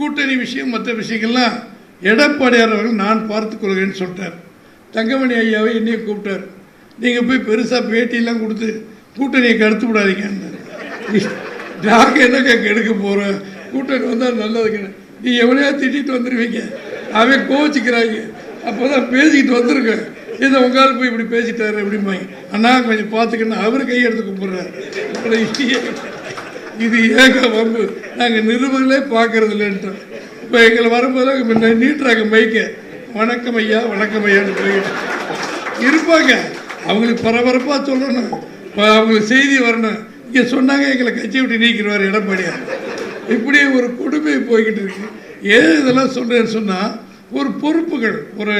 கூட்டணி விஷயம் மற்ற விஷயங்கள்லாம் எடப்பாடியார் அவர்கள் நான் பார்த்துக்கொள்கிறேன்னு சொல்லிட்டார். தங்கமணி ஐயாவை என்னையும் கூப்பிட்டார். நீங்கள் போய் பெருசாக பேட்டியெல்லாம் கொடுத்து கூட்டணியை கடுத்து விடாதீங்கன்னு நாங்கள் என்னங்க கெடுக்க போகிறோம் கூட்டணி வந்தால் நல்லதுங்க நீ எவனையா திட்டிட்டு வந்துடுவீங்க அவன் கோச்சிக்கிறாங்க அப்போ தான் பேசிக்கிட்டு வந்திருக்கேன். இதை உங்களால் போய் இப்படி பேசிட்டாரு அப்படிம்பாங்க. அண்ணா கொஞ்சம் பார்த்துக்கணும் அவர் கையெடுத்து கும்பிட்றாரு. இது ஏக வம்பு நாங்கள் நிருபர்களே பார்க்கறது இல்லைன்ட்டோம் இப்போ எங்களை வரும்போது முன்ன நீட்டுறாங்க மைக்க வணக்கம் ஐயா வணக்கம் ஐயான்னு போயிட்டு இருப்பாங்க. அவங்களுக்கு பரபரப்பாக சொல்லணும். இப்போ அவங்களுக்கு செய்தி வரணும். இங்கே சொன்னாங்க எங்களை கட்சி விட்டு நீக்கிடுவார் எடப்பாடியார். இப்படி ஒரு கொடுமை போய்கிட்டு இருக்கு. ஏன் இதெல்லாம் சொல்கிறேன்னு சொன்னால் ஒரு பொறுப்புகள் ஒரு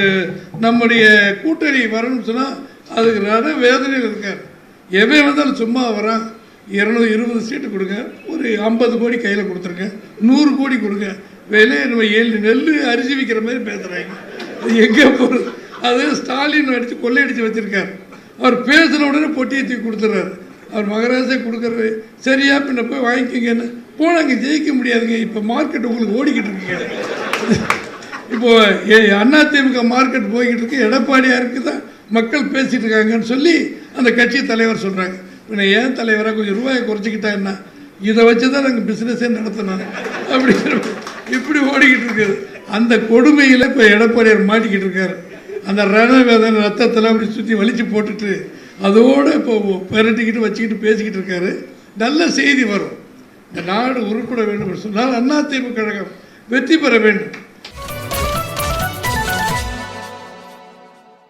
நம்முடைய கூட்டணி வரணும்னு சொன்னால் அதுக்கு நட வேதனைகள் இருக்கார். எவன் வந்தாலும் சும்மா வரான். இருநூறு இருபது சீட்டு கொடுங்க. ஒரு ஐம்பது கோடி கையில் கொடுத்துருங்க. நூறு கோடி கொடுங்க. விலையை நம்ம ஏழு நெல் அரிசி விற்கிற மாதிரி பேசுகிறாங்க அது எங்கே போகிறது அது ஸ்டாலின் அடித்து கொள்ளையடித்து வச்சுருக்காரு. அவர் பேசுகிற உடனே பொட்டியை தூக்கி கொடுத்துட்றாரு அவர் மகராசே கொடுக்குறது சரியா? பின்ன போய் வாங்கிக்கோங்கன்னு போனால் அங்கே ஜெயிக்க முடியாதுங்க. இப்போ மார்க்கெட் உங்களுக்கு ஓடிக்கிட்டு இருக்குங்க இப்போது ஏ- அதிமுக மார்க்கெட் போய்கிட்டு இருக்கு. எடப்பாடியாருக்கு தான் மக்கள் பேசிகிட்டு இருக்காங்கன்னு சொல்லி அந்த கட்சி தலைவர் சொல்கிறாங்க பின்ன ஏன் தலைவராக கொஞ்சம் ரூபாயை குறைச்சிக்கிட்டா என்ன? இதை வச்சு தான் நாங்கள் பிஸ்னஸே நடத்தினோம். அப்படிங்கிற இப்படி ஓடிக்கிட்டு இருக்குது. அந்த கொடுமையில் இப்போ எடப்பாடியார் மாட்டிக்கிட்டு இருக்காரு. அந்த ரணவேதன் ரத்தத்தில் அப்படி சுற்றி வலிச்சு போட்டுட்டு அதோடு இப்போ பெரட்டிக்கிட்டு வச்சுக்கிட்டு பேசிக்கிட்டு இருக்காரு. நல்ல செய்தி வரும். இந்த நாடு உருப்பட வேண்டும் என்று சொன்னால் அதிமுக கழகம் வெற்றி பெற வேண்டும்.